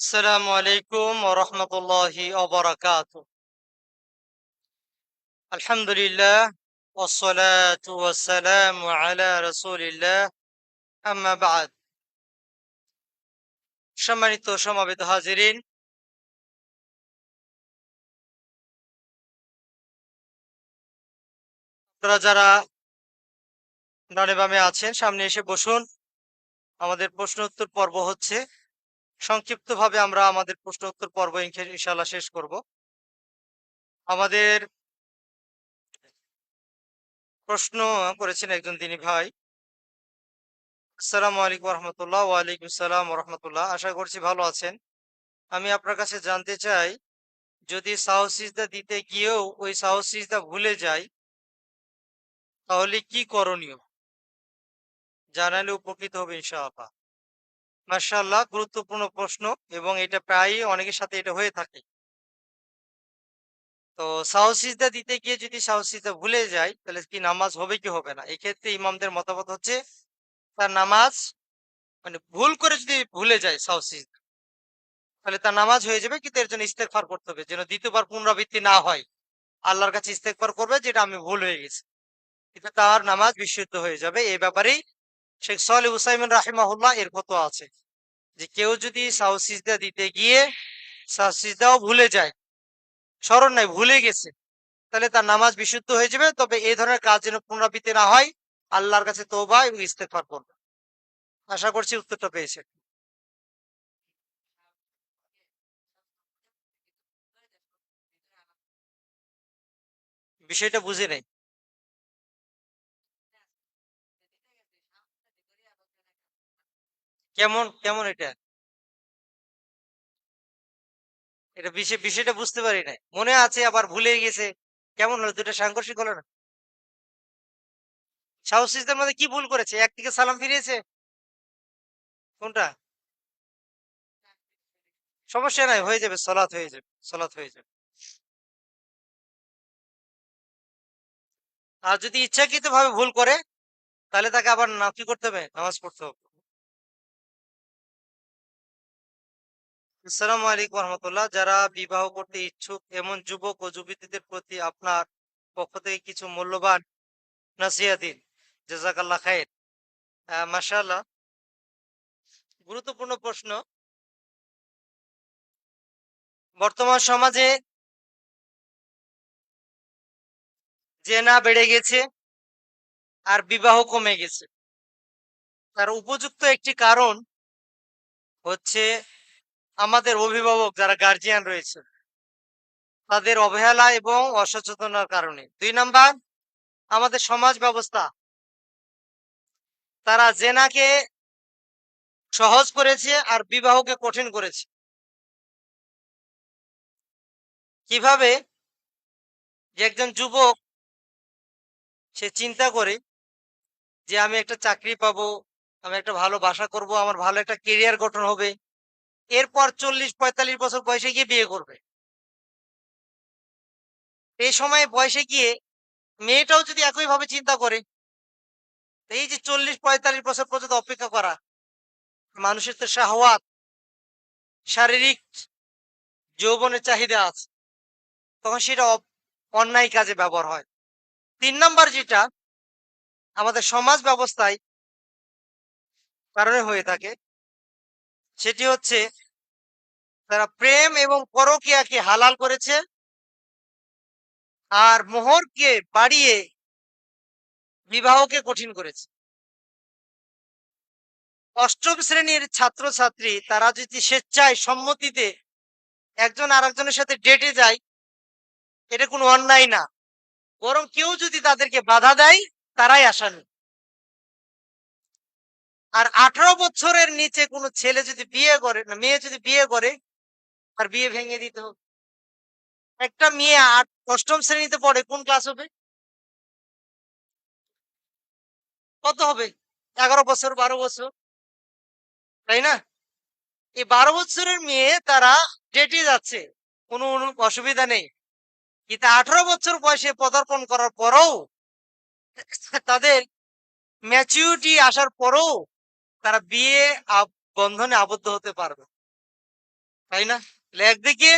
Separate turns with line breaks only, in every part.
السلام عليكم ورحمة الله وبركاته الحمد لله والصلاة والسلام على رسول الله أما بعد সম্মানিত সমাবেত হাজিরিন আপনারা যারা ডানে বামে আছেন সামনে এসে বসুন আমাদের প্রশ্ন উত্তর পর্ব হচ্ছে সংক্ষিপ্তভাবে আমরা আমাদের প্রশ্ন উত্তর পর্ব ইনশা- ইনশাআল্লাহ শেষ করব। আমাদের প্রশ্ন করেছেন একজন তিনি ভাই। আসসালামু আলাইকুম রহমতুল্লাহ ওয়ালাইকুম আসসালাম রহমতুল্লাহ আশা করছি ভালো আছেন। আমি আপনার কাছে জানতে চাই, যদি সাহু সিজদা দিতে গিয়েও ওই সাহু সিজদা ভুলে যাই তাহলে কি করণীয়? জানালে উপকৃত হবে ইনশাআল্লাহ। মার্শাল্লাহ গুরুত্বপূর্ণ প্রশ্ন এবং এটা প্রায়ই অনেকের সাথে এটা হয়ে থাকে। তো সাহু সিজদা দিতে গিয়ে যদি সাহু সিজদা ভুলে যায়, তাহলে কি নামাজ হবে কি হবে না? এক্ষেত্রে ইমামদের মতামত হচ্ছে, তার নামাজ মানে ভুল করে যদি ভুলে যায় সাহু সিজদা, তাহলে তার নামাজ হয়ে যাবে, কিন্তু এর জন্য ইস্তেগফার করতে হবে, যেন দ্বিতীয়বার পুনরাবৃত্তি না হয়। আল্লাহর কাছে ইস্তেগফার করবে, যেটা আমি ভুল হয়ে গেছি। কিন্তু তার নামাজ বিশুদ্ধ হয়ে যাবে এই ব্যাপারেই শেখ সালে হুসাইমিন রাহিমাহুল্লাহ এর কত আছে যে কেউ যদি সাহু সিজদা দিতে গিয়ে সাহু সিজদাও ভুলে যায়, স্মরণ নাই ভুলে গেছে, তাহলে তার নামাজ বিশুদ্ধ হয়ে যাবে। তবে এই ধরনের কাজ যেন পুনরাবৃত্তি না হয়, আল্লাহর কাছে তোবা এবং ইস্তেফার করবে আশা করছি উত্তরটা পেয়েছে বিষয়টা বুঝে নেই। কেমন কেমন এটা? এটা বিষয় বিষয়টা বুঝতে পারি নাই। মনে আছে, আবার ভুলে গেছে। কেমন হলো? দুটো সাংঘর্ষিক হলো না? সাহস সিস্টের মধ্যে কি ভুল করেছে? একদিকে সালাম ফিরিয়েছে। কোনটা? সমস্যা নাই, হয়ে যাবে, সলাৎ হয়ে যাবে, সলাৎ হয়ে যাবে। আর যদি ইচ্ছাকৃত ভাবে ভুল করে, তাহলে তাকে আবার না কি করতে হবে, নামাজ পড়তে হবে। আসসালামু আলাইকুম রহমতুল্লাহ। যারা বিবাহ করতে ইচ্ছুক, এমন যুবক ও যুবতীদের প্রতি আপনার পক্ষ থেকে কিছু মূল্যবান নাসিহা দিন। জাজাকাল্লাহ খায়ের আহ গুরুত্বপূর্ণ প্রশ্ন। বর্তমান সমাজে জেনা বেড়ে গেছে আর বিবাহ কমে গেছে। তার উপযুক্ত একটি কারণ হচ্ছে আমাদের অভিভাবক যারা গার্জিয়ান রয়েছে, তাদের অবহেলা এবং অসচেতনার কারণে। দুই নাম্বার, আমাদের সমাজ ব্যবস্থা। তারা জেনাকে সহজ করেছে আর বিবাহকে কঠিন করেছে। কীভাবে যে একজন যুবক, সে চিন্তা করে যে আমি একটা চাকরি পাবো, আমি একটা ভালো বাসা করব, আমার ভালো একটা কেরিয়ার গঠন হবে এরপর চল্লিশ, পঁয়তাল্লিশ বছর বয়সে গিয়ে বিয়ে করবে। এই সময় বয়সে গিয়ে মেয়েটাও যদি একইভাবে চিন্তা করে এই যে চল্লিশ, পঁয়তাল্লিশ বছর পর্যন্ত অপেক্ষা করা, মানুষের তো শাহওয়াত, শারীরিক যৌবনের চাহিদা আছে, তখন সেটা অন্যায় কাজে ব্যবহার হয়। তিন নাম্বার যেটা, আমাদের সমাজ ব্যবস্থায় কারণে হয়ে থাকে সেটি হচ্ছে তারা প্রেম এবং পরকীয়াকে হালাল করেছে আর মোহরকে বাড়িয়ে বিবাহকে কঠিন করেছে। অষ্টম শ্রেণির ছাত্রছাত্রী তারা যদি স্বেচ্ছায় সম্মতিতে একজন আরেকজনের সাথে ডেটে যায়, এটা কোনো অন্যায় না। বরং কেউ যদি তাদেরকে বাধা দেয়, তারাই আসামি। আর আঠারো বছরের নিচে কোনো ছেলে যদি বিয়ে করে, না, মেয়ে যদি বিয়ে করে, তার বিয়ে ভেঙে দিতে হবে। একটা মেয়ে আট, অষ্টম শ্রেণীতে পড়ে, কোন ক্লাস হবে? কত হবে? এগারো বছর, বারো বছর। তাই না? এই বারো বছরের মেয়ে তারা ডেটে যাচ্ছে, কোনো অসুবিধা নেই। কিন্তু আঠারো বছর বয়সে পদার্পণ করার পরও তাদের ম্যাচিউরিটি আসার পরেও তারা বিয়ে বন্ধনে আবদ্ধ হতে পারবে। তাই না? একদিকে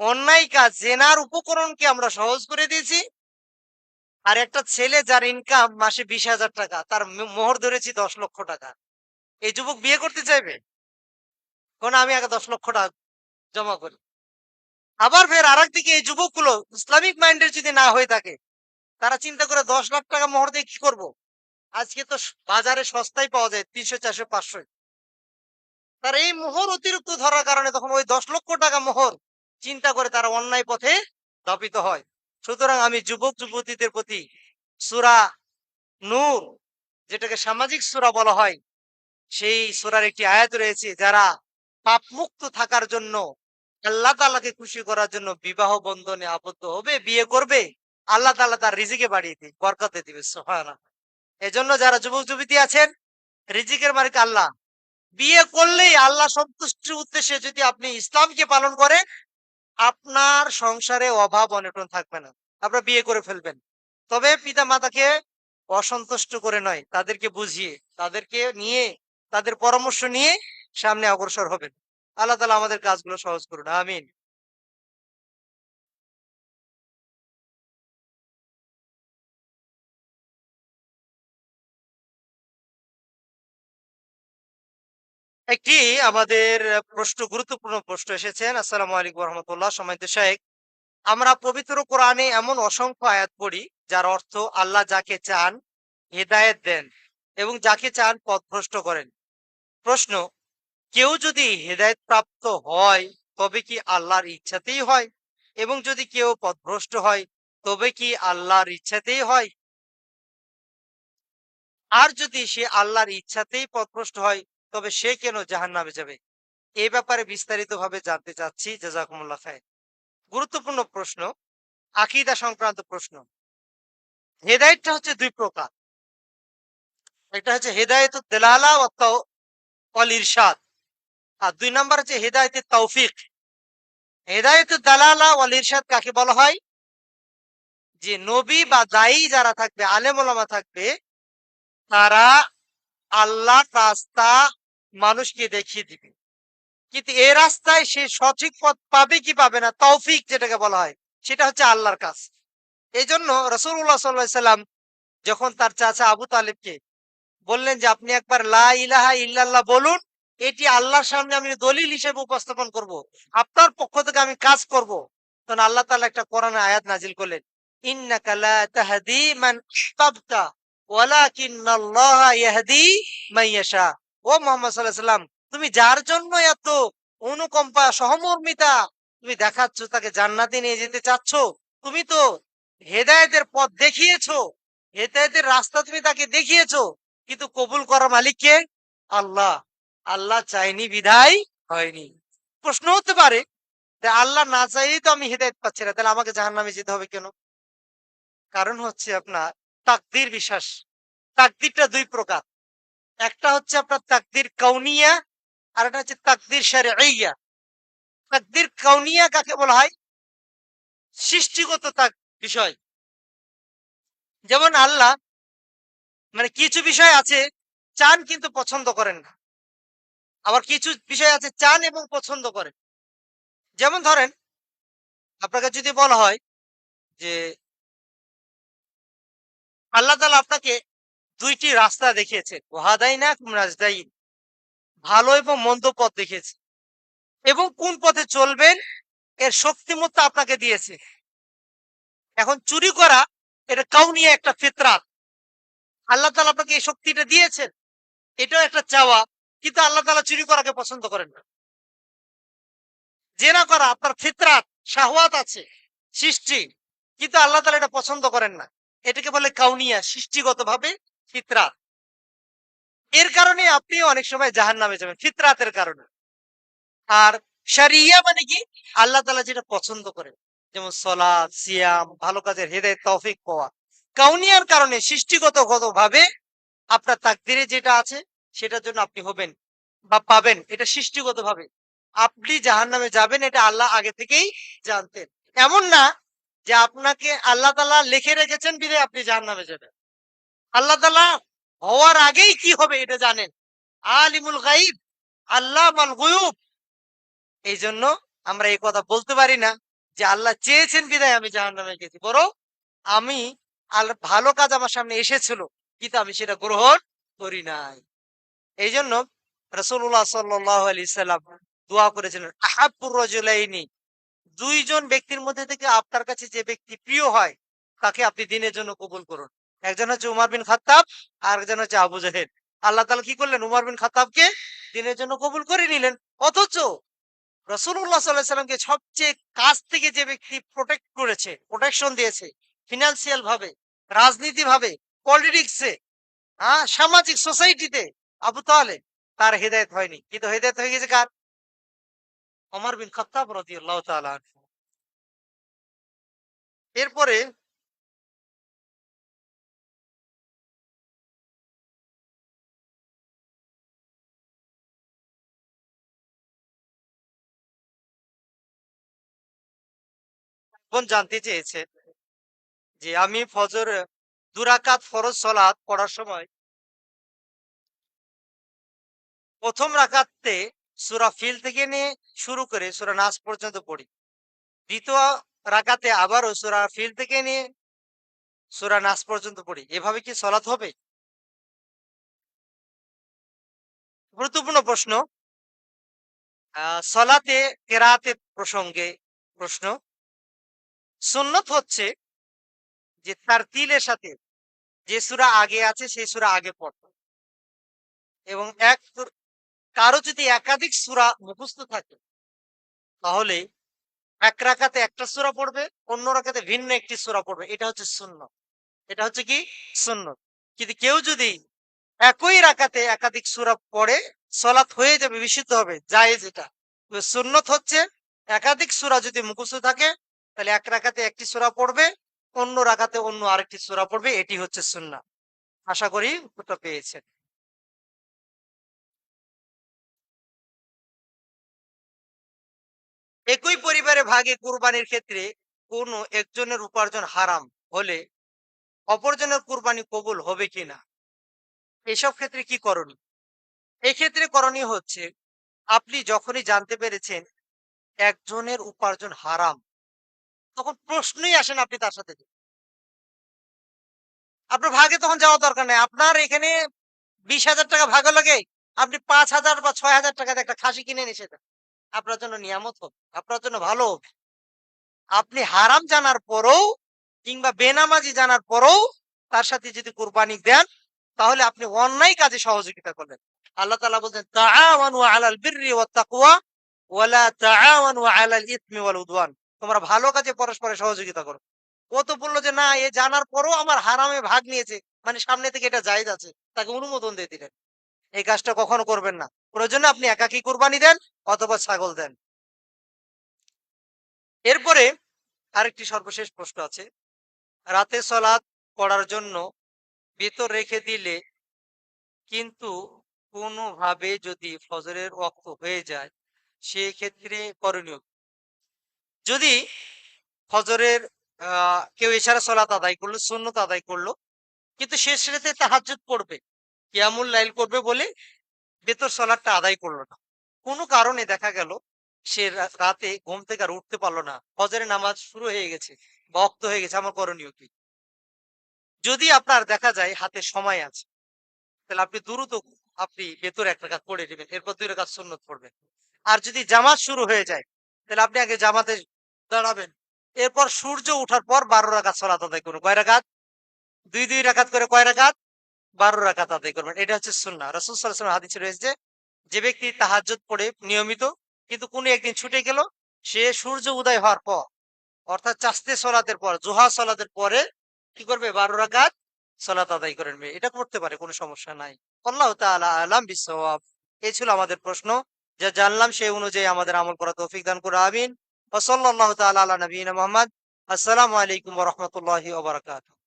অন্যায় কাজ, জেনার উপকরণকে আমরা সহজ করে দিয়েছি, আর একটা ছেলে যার ইনকাম মাসে বিশ হাজার টাকা, তার মোহর ধরেছি দশ লক্ষ টাকা। এই যুবক বিয়ে করতে চাইবে? কোন আমি আগে দশ লক্ষ টাকা জমা করি। আবার ফের আর দিকে এই যুবকগুলো ইসলামিক মাইন্ডের যদি না হয়ে থাকে, তারা চিন্তা করে দশ লাখ টাকা মোহর দিয়ে কি করব? আজকে তো বাজারে সস্তায় পাওয়া যায় তিনশো, চারশো, পাঁচশো। তার এই মোহর অতিরিক্ত ধরার কারণে তখন ওই দশ লক্ষ টাকা মোহর চিন্তা করে তারা অন্যায় পথে ধাপিত হয়। সুতরাং আমি যুবক, যুবতীদের প্রতি সুরা নূর, যেটাকে সামাজিক সুরা বলা হয়, সেই সুরার একটি আয়াত রয়েছে, যারা পাপ মুক্ত থাকার জন্য, আল্লাহ তাআলাকে খুশি করার জন্য বিবাহ বন্ধনে আবদ্ধ হবে, বিয়ে করবে, আল্লাহ তাআলা তার রিজিকে বাড়িয়ে দিবে, বরকতে দিবে, সুবহানাল্লাহ। এজন্য যারা যুবক যুবতী আছেন, রিজিকের মালিক আল্লাহ। বিয়ে করলেই আল্লাহ সন্তুষ্টির উদ্দেশ্যে যদি আপনি ইসলামকে পালন করেন, আপনার সংসারে অভাব অনটন থাকবে না। আপনার বিয়ে করে ফেলবেন। তবে পিতা মাতাকে অসন্তুষ্ট করে নয়, তাদেরকে বুঝিয়ে, তাদেরকে নিয়ে, তাদের পরামর্শ নিয়ে সামনে অগ্রসর হবেন। আল্লাহ তালা আমাদের কাজগুলো সহজ করুন। আমিন। একটি আমাদের প্রশ্ন, গুরুত্বপূর্ণ প্রশ্ন এসেছেন। আসসালামু আলাইকুম রহমতুল্লাহ সময়ত শেখ আমরা পবিত্র কোরআনে এমন অসংখ্য আয়াত পড়ি, যার অর্থ আল্লাহ যাকে চান হেদায়েত দেন এবং যাকে চান পথভ্রষ্ট করেন। প্রশ্ন, কেউ যদি হেদায়েত প্রাপ্ত হয়, তবে কি আল্লাহর ইচ্ছাতেই হয়? এবং যদি কেউ পথভ্রষ্ট হয়, তবে কি আল্লাহর ইচ্ছাতেই হয়? আর যদি সে আল্লাহর ইচ্ছাতেই পথভ্রষ্ট হয় তবে সে কেন জাহান্নামে যাবে? এই ব্যাপারে বিস্তারিতভাবে জানতে চাচ্ছি। জাজাকুমুল্লাহ খায় গুরুত্বপূর্ণ প্রশ্ন, আকিদা সংক্রান্ত প্রশ্ন। হেদায়েতটা হচ্ছে দুই প্রকার। একটা হচ্ছে হেদায়েত দেলালা অল ইরশাদ। আর দুই নম্বর হচ্ছে হেদায়েতের তৌফিক। হেদায়েত দালালা ওয়াল ইরশাদ কাকে বলা হয়? যে নবী বা দায়ী যারা থাকবে, আলেম থাকবে, তারা আল্লাহ রাস্তা মানুষকে দেখিয়ে দিবে কিন্তু এই রাস্তায় সে সঠিক পথ পাবে কি পাবে না, তৌফিক যেটাকে বলা হয়, সেটা হচ্ছে আল্লাহর কাজ এই জন্য রসুল্লাহ সাল্লাম যখন তার চাচা আবু তালেবকে বললেন যে, আপনি একবার লা ইলাহা ইল্লাল্লাহ বলুন, এটি আল্লাহর সামনে আমি দলিল হিসেবে উপস্থাপন করব। আপনার পক্ষ থেকে আমি কাজ করব। তখন আল্লাহ তালা একটা কোরআনে আয়াত নাজিল করলেন, ইন্নাকা ও মুহাম্মদ সাল্লাম, তুমি যার জন্য এত অনুকম্পা, সহমর্মিতা তুমি দেখাচ্ছ, তাকে জান্নাতে নিয়ে যেতে চাচ্ছ, তুমি তো হেদায়েতের পথ দেখিয়েছো, হেদায়েতের রাস্তা তুমি তাকে দেখিয়েছো, কিন্তু কবুল করার মালিক কে? আল্লাহ। আল্লাহ চাইনি বিধায় হয়নি। প্রশ্ন হতে পারে আল্লাহ না চাইলেই তো আমি হেদায়েত পাচ্ছি না, তাহলে আমাকে জাহান্নামে যেতে হবে কেন? কারণ হচ্ছে আপনার তাকদির বিশ্বাস। তাকদিরটা দুই প্রকার। একটা হচ্ছে আপনার তাকদির কাউনিয়া, আর একটা হচ্ছে তাকদির শারঈয়া। তাকদির কাউনিয়া কাকে বলা হয়? সৃষ্টিগত তাক বিষয়। যেমন আল্লাহ মানে কিছু বিষয় আছে, চান কিন্তু পছন্দ করেন না। আবার কিছু বিষয় আছে, চান এবং পছন্দ করেন। যেমন ধরেন, আপনাকে যদি বলা হয় যে, আল্লাহ তালা আপনাকে দুইটি রাস্তা দেখিয়েছেন ওহাদাই না রাজদাই ভালো এবং মন্দ পথ দেখিয়েছে। এবং কোন পথে চলবেন, এর শক্তিমত্তা আপনাকে দিয়েছে। এখন চুরি করা, এটা কাউনিয়া একটা ফিতরাত আল্লাহ তালা আপনাকে এই শক্তিটা দিয়েছেন। এটাও একটা চাওয়া, কিন্তু আল্লাহ তালা চুরি করাকে পছন্দ করেন না। জেনা করা, আপনার ফিতরাত শাহওয়াত আছে, সৃষ্টি, কিন্তু আল্লাহ তালা এটা পছন্দ করেন না। এটাকে বলে কাউনিয়া সৃষ্টিগত ভাবে ফিতরাত এর কারণে আপনি অনেক সময় জাহান নামে যাবেন, ফিতরাতের কারণে। আর সারিয়া মানে কি? আল্লাহ তালা যেটা পছন্দ করেন, যেমন সলাদ সিয়াম, ভালো কাজের হেদায়ত, তৌফিক পাওয়া। কাউনিয়ার কারণে সৃষ্টিগত ভাবে আপনার তাকদিরে যেটা আছে, সেটার জন্য আপনি হবেন বা পাবেন, এটা সৃষ্টিগত ভাবে আপনি জাহান নামে যাবেন, এটা আল্লাহ আগে থেকেই জানতেন। এমন না যে আপনাকে আল্লাহ তালা লিখে রেখেছেন বিধে আপনি জাহান নামে যাবেন। আল্লাহ তালা হওয়ার আগেই কি হবে এটা জানেন। আলিমুল গাইব আল্লাহ মাল গুয়ুব। এই জন্য আমরা এই কথা বলতে পারি না যে আল্লাহ চেয়েছেন বিদায়, আমি জাহান নামে গেছি। বরং আমি ভালো কাজ আমার সামনে এসেছিল, কিন্তু আমি সেটা গ্রহণ করি নাই। এই জন্য রসুল্লাহ সাল্লাহ সাল্লাম দোয়া করেছিলেন আহাবুর রজুলাইনি। দুইজন ব্যক্তির মধ্যে থেকে আপনার কাছে যে ব্যক্তি প্রিয় হয়, তাকে আপনি দিনের জন্য কবুল করুন। একজন হচ্ছে উমার বিন খাত্তাব আর একজন হচ্ছে আবু জাহেদ আল্লাহ তালা কি করলেন? উমার বিন খাত্তাবকে দিনের জন্য কবুল করে নিলেন। অথচ রসুল্লাহ সাল্লাহ সাল্লামকে সবচেয়ে কাছ থেকে যে ব্যক্তি প্রোটেক্ট করেছে প্রোটেকশন দিয়েছে ফিনান্সিয়াল ভাবে, রাজনীতি ভাবে পলিটিক্সে হ্যাঁ সামাজিক সোসাইটিতে আবু তাহলে তার হেদায়ত হয়নি। কিন্তু হেদায়ত হয়ে গেছে কার? অমর বিন খত্তাব তাআলা আনহু। এরপরে বোন জানতে চেয়েছে যে আমি ফজর, দুরাকাত ফরজ সলাৎ পড়ার সময় প্রথম রাকাতে সূরা ফিল থেকে নিয়ে শুরু করে সূরা নাস পর্যন্ত পড়ি। দ্বিতীয় রাকাতে আবারও সুরা ফিল থেকে নিয়ে সুরা নাস পর্যন্ত পড়ি। এভাবে কি সলাৎ হবে? গুরুত্বপূর্ণ প্রশ্ন। সলাতে কেরাতে প্রসঙ্গে প্রশ্ন। সুন্নত হচ্ছে যে তার তিলের সাথে যে সূরা আগে আছে, সেই সুরা আগে পড়তো। এবং এক কারও যদি একাধিক সূরা মুখস্থ থাকে, তাহলে এক রাখাতে একটা সূরা পড়বে, অন্য রাখাতে ভিন্ন একটি সূরা পড়বে। এটা হচ্ছে শূন্য এটা হচ্ছে কি? শূন্য কিন্তু কেউ যদি একই রাখাতে একাধিক সূরা পড়ে, সলাৎ হয়ে যাবে, বিশুদ্ধ হবে এটা। তবে সুন্নত হচ্ছে একাধিক সূরা যদি মুখস্থ থাকে তাহলে এক রাকাতে একটি সূরা পড়বে, অন্য রাকাতে অন্য আরেকটি সূরা পড়বে, এটি হচ্ছে সুন্নাহ। আশা করি উত্তরটা পেয়েছেন। একই পরিবারে ভাগে কুরবানির ক্ষেত্রে কোনো একজনের উপার্জন হারাম হলে অপরজনের কুরবানি কবুল হবে কিনা? এসব ক্ষেত্রে কি করণীয়? এক্ষেত্রে করণীয় হচ্ছে, আপনি যখনই জানতে পেরেছেন একজনের উপার্জন হারাম তখন প্রশ্নই আসেন আপনি তার সাথে। আপনার ভাগে তখন যাওয়া দরকার নেই। আপনার এখানে বিশ হাজার টাকা ভাগে লাগে আপনি পাঁচ হাজার বা ছয় হাজার টাকাতে একটা খাসি কিনে নিয়ে দেন। আপনার জন্য নিয়ামত হবে আপনার জন্য ভালো হবে আপনি হারাম জানার পরেও কিংবা বেনামাজি জানার পরেও তার সাথে যদি কুরবানি দেন, তাহলে আপনি অন্যায় কাজে সহযোগিতা করলেন আল্লাহ তালা বলছেন, তাআওয়ানু আলাল বিররি ওয়াত তাকওয়া ওয়ালা তাআওয়ানু আলাল ইসমি ওয়াল উদওয়ান। তোমরা ভালো কাজে পরস্পরের সহযোগিতা করো। ও তো বলল যে, না, এ জানার পরও আমার হারামে ভাগ নিয়েছে। মানে সামনে থেকে এটা জায়েজ আছে। তাকে অনুমোদন দিয়ে দিলেন। এই কাজটা কখনো করবেন না। প্রয়োজনে আপনি একাকি কুরবানি দেন অথবা ছাগল দেন। এরপরে আরেকটি সর্বশেষ প্রশ্ন আছে। রাতে সলাৎ পড়ার জন্য বেতর রেখে দিলে কিন্তু কোনোভাবে যদি ফজরের ওয়াক্ত হয়ে যায়, সেক্ষেত্রে করণীয়? যদি ফজরের কেউ এছাড়া সলাত আদায় করল, সুন্নত আদায় করল, কিন্তু শেষ রাতে তাহাজ্জুদ পড়বে কিয়ামুল লাইল করবে বলে বেতর সলাটটা আদায় করল না। কোনো কারণে দেখা গেল, সে রাতে ঘুম থেকে আর উঠতে পারল না। ফজরের নামাজ শুরু হয়ে গেছে বক্ত হয়ে গেছে, আমার করণীয় কি? যদি আপনার দেখা যায় হাতে সময় আছে, তাহলে আপনি দ্রুত আপনি ভেতরে একটা কাজ পড়ে নেবেন, এরপর দুই কাজ সুন্নত পড়বেন। আর যদি জামাত শুরু হয়ে যায় তাহলে আপনি আগে জামাতে দাঁড়াবেন। এরপর সূর্য ওঠার পর বারো রাকাত সলাত আদায় করুন। কয় রাকাত? দুই দুই রাকাত করে কয় রাকাত? বারো রাকাত আদায় করবেন। এটা হচ্ছে সুন্না রসুল হাদিসে রয়েছে যে ব্যক্তি তাহাজ্জুদ পড়ে নিয়মিত, কিন্তু কোনো একদিন ছুটে গেল, সে সূর্য উদয় হওয়ার পর, অর্থাৎ চাস্তে সলাতের পর, জোহা সলাতের পরে কি করবে? বারো রাকাত সলাত আদায় করে নেবে এটা করতে পারে, কোনো সমস্যা নাই। আল্লাহ তাআলা আলাম বিসওয়াব এই ছিল আমাদের প্রশ্ন। যা জানলাম সেই অনুযায়ী আমাদের আমল করা তৌফিক দান করে আমিন। ও সাল্লাহ তাআলা আলা নবীন মোহাম্মদ। আসসালামু আলাইকুম রহমতুল্লাহ বারাকাতুহু।